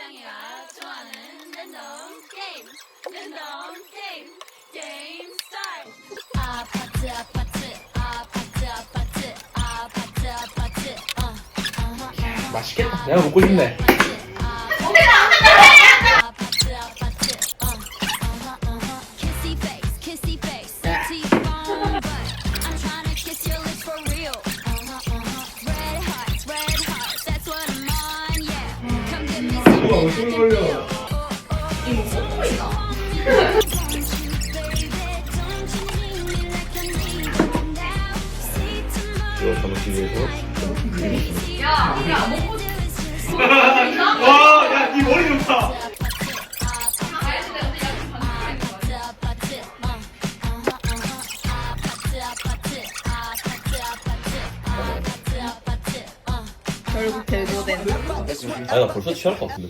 짱이가 좋아하는 랜덤 게임. 랜덤 게임. 게임 스타트 아파트 아파트 아파트 아파트 아파트 아파트. 어 어허 맛있겠다. 내가 먹고 싶네. I can feel 이거 소금이다. 이거 잠시 위해서 crazy 야, 우리 안 먹고 싶어. 와, 야, 이 머리 좋다. 결국 대도된 아니, 나 벌써 취할 것 같은데.